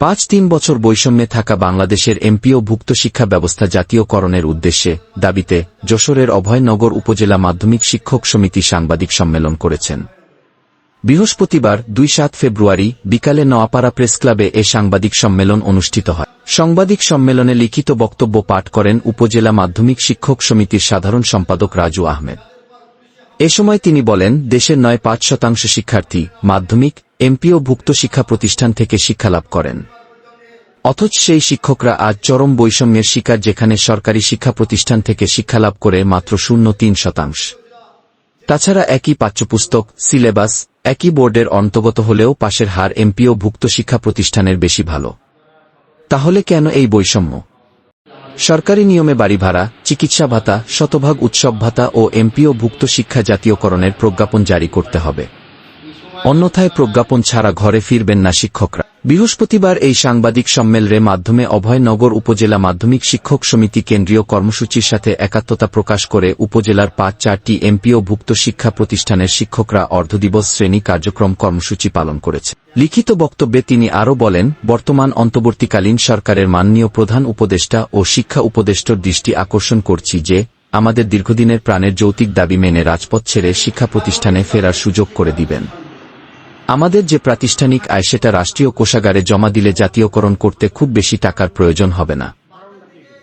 পাঁচ তিন বছর বৈষম্যে থাকা বাংলাদেশের এমপিও ভুক্ত শিক্ষা ব্যবস্থা জাতীয়করণের উদ্দেশ্যে দাবিতে যশোরের অভয়নগর উপজেলা মাধ্যমিক শিক্ষক সমিতি সাংবাদিক সম্মেলন করেছেন। বৃহস্পতিবার দুই সাত ফেব্রুয়ারি বিকালে নোয়াপাড়া প্রেসক্লাবে এ সাংবাদিক সম্মেলন অনুষ্ঠিত হয়। সাংবাদিক সম্মেলনে লিখিত বক্তব্য পাঠ করেন উপজেলা মাধ্যমিক শিক্ষক সমিতির সাধারণ সম্পাদক রাজু আহমেদ। এ সময় তিনি বলেন, দেশের নয় পাঁচ শতাংশ শিক্ষার্থী মাধ্যমিক এমপিও ভুক্ত শিক্ষা প্রতিষ্ঠান থেকে শিক্ষালাভ করেন। অথচ সেই শিক্ষকরা আজ চরম বৈষম্যের শিকার যেখানে সরকারি শিক্ষা প্রতিষ্ঠান থেকে শিক্ষালাভ করে মাত্র শূন্য তিন শতাংশ। তাছাড়া একই পাঠ্যপুস্তক, সিলেবাস, একই বোর্ডের অন্তর্গত হলেও পাশের হার এমপিও ভুক্ত শিক্ষা প্রতিষ্ঠানের বেশি ভালো। তাহলে কেন এই বৈষম্য? সরকারি নিয়মে বাড়ি ভাড়া, চিকিৎসা ভাতা, শতভাগ উৎসব ভাতা ও এমপিও ভুক্ত শিক্ষা জাতীয়করণের প্রজ্ঞাপন জারি করতে হবে। অন্যথায় প্রজ্ঞাপন ছাড়া ঘরে ফিরবেন না শিক্ষকরা। বৃহস্পতিবার এই সাংবাদিক সম্মেলনের মাধ্যমে অভয়নগর উপজেলা মাধ্যমিক শিক্ষক সমিতি কেন্দ্রীয় কর্মসূচির সাথে একাত্মতা প্রকাশ করে উপজেলার পাঁচ চারটি এমপিও ভুক্ত শিক্ষা প্রতিষ্ঠানের শিক্ষকরা অর্ধদিবস শ্রেণি কার্যক্রম কর্মসূচি পালন করেছে। লিখিত বক্তব্যে তিনি আরও বলেন, বর্তমান অন্তর্বর্তীকালীন সরকারের মাননীয় প্রধান উপদেষ্টা ও শিক্ষা উপদেষ্টর দৃষ্টি আকর্ষণ করছি যে, আমাদের দীর্ঘদিনের প্রাণের যৌতিক দাবি মেনে রাজপথ ছেড়ে শিক্ষা প্রতিষ্ঠানে ফেরার সুযোগ করে দিবেন। আমাদের যে প্রাতিষ্ঠানিক আয়, সেটা রাষ্ট্রীয় কোষাগারে জমা দিলে জাতীয়করণ করতে খুব বেশি টাকার প্রয়োজন হবে না।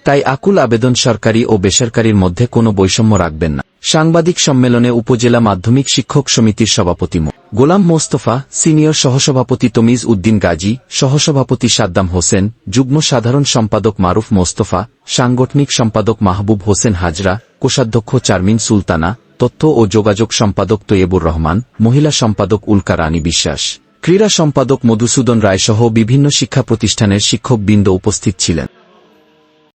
তাই আকুল আবেদন সরকারি ও বেসরকারির মধ্যে কোনো বৈষম্য রাখবেন না। সাংবাদিক সম্মেলনে উপজেলা মাধ্যমিক শিক্ষক সমিতির সভাপতি মো। গোলাম মোস্তফা, সিনিয়র সহসভাপতি তমিজ উদ্দিন গাজী, সহসভাপতি সাদ্দাম হোসেন, যুগ্ম সাধারণ সম্পাদক মারুফ মোস্তফা, সাংগঠনিক সম্পাদক মাহবুব হোসেন হাজরা, কোষাধ্যক্ষ চারমিন সুলতানা তথ্য ও যোগাযোগ সম্পাদক তৈয়বুর রহমান, মহিলা সম্পাদক উল্কা রানী বিশ্বাস, ক্রীড়া সম্পাদক মধুসূদন রায়সহ বিভিন্ন শিক্ষা প্রতিষ্ঠানের শিক্ষকবৃন্দ উপস্থিত ছিলেন।